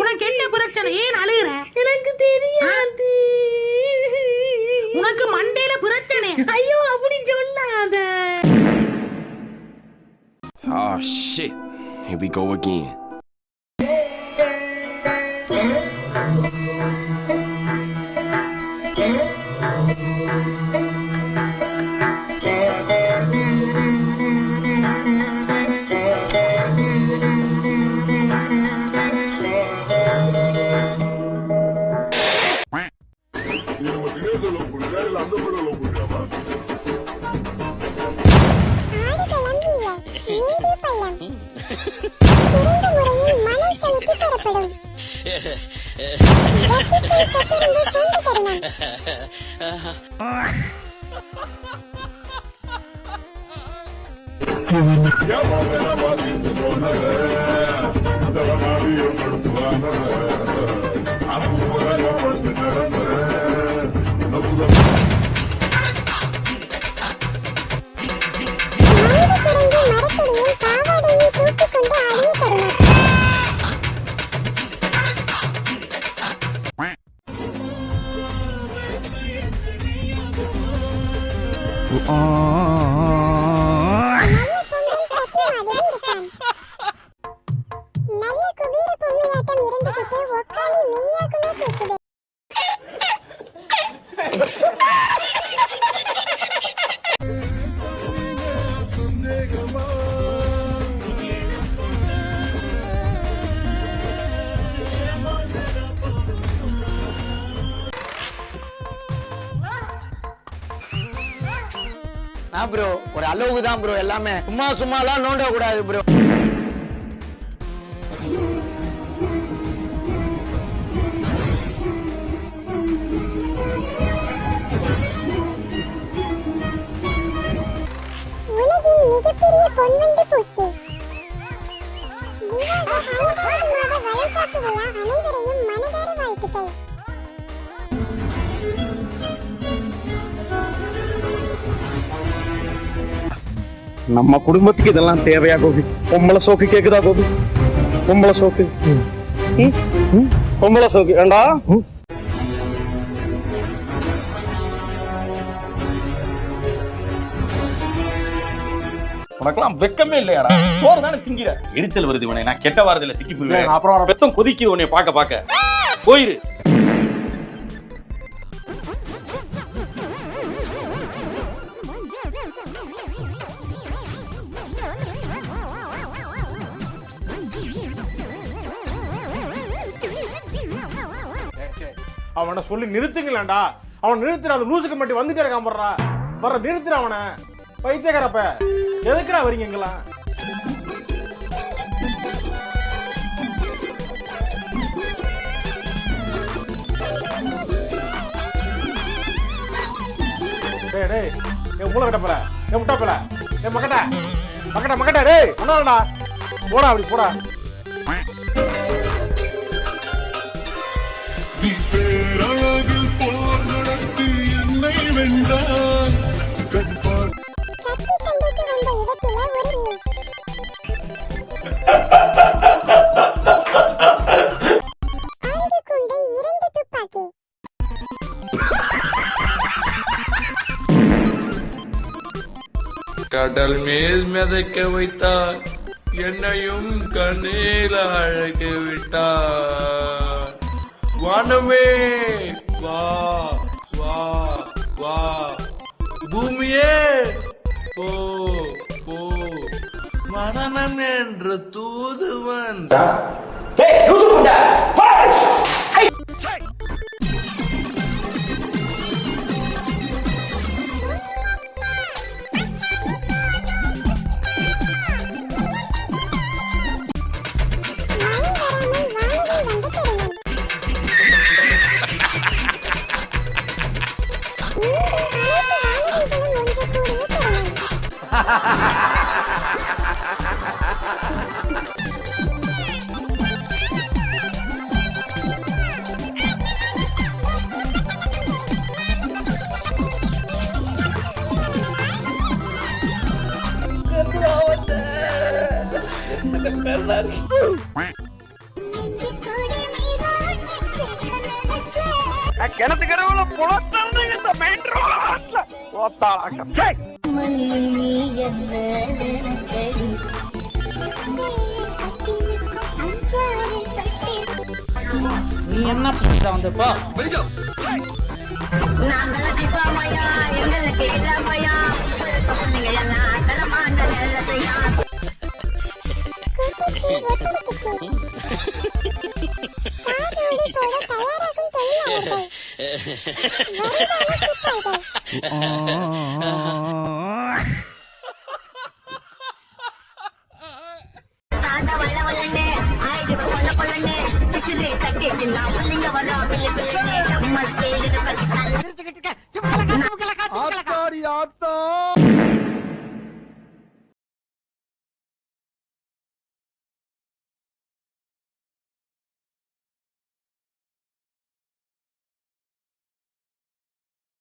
உனக்கு என்ன பிரச்சனை? ஏன் அழுகுற? எனக்கு தெரியாது. உனக்கு மண்டையில பிரச்சனை. ஐயோ அப்படி சொல்லாத. Oh shit. Here we go again. ஜட்டிக்குள் நான் ப்ரோ ஒரு அளவுக்கு தான் ப்ரோ எல்லாமே சும்மா சும்மாலாம் நோண்ட கூடாது ப்ரோ நம்ம குடும்பத்துக்கு இதெல்லாம் தேவையா கோபி? பொம்பளை சோக்கு கேக்குதா கோபி? பொம்பளை சோக்கு. பொம்பளை சோக்கு. ஏண்டா. உனக்கெல்லாம் வெக்கமே இல்லையாடா? சோறு தானே திங்கிற? எரிச்சல் வருது உனக்கு நான் கெட்ட வாரத்துல திக்கி போயிடுவேன் அப்புறம் பெத்தம் கொதிக்குது உன்னை பார்க்க பார்க்க. போயிரு. அவனை சொல்லி நிறுத்துங்களேன்டா. அவன் நிறுத்துற அது லூசுக்கு மட்டும் வந்துட்டே இருக்கான் போடுறா வர நிறுத்துற அவனை. பைத்தியக்காரப்ப. எதுக்குடா வரீங்க எங்கெல்லாம் டேய் டேய் என் மூளை கட்டப்பல என் போல என் மக்கட்ட மக்கட்ட மக்கட்ட டேய் ஒன்றும் போடா அப்படி போடா. நீ பேரழகில் போர் நடத்தி என்னை வென்றாய். கண்பார் கடல் மேல் மிதக்க வைத்தார் என்னையும் கண்ணீர் அழக விட்டார் வானமே. வா வா வா. பூமியே. போ போ. மரணம் என்ற தூதுவன். தருணம் நெஞ்சுக்கோடு கிணத்துக்கடவுல புலத்தாங்க இந்த மெயின் ஓத்தாளாக்கம் நீ என்ன புதுசா வந்தப்போ குட்டிச்சி ஒட்டுக்குச்சி காதோடி போட தயாராகும் சிப்பாய்கள் ஆத்தாடி ஆத்தா.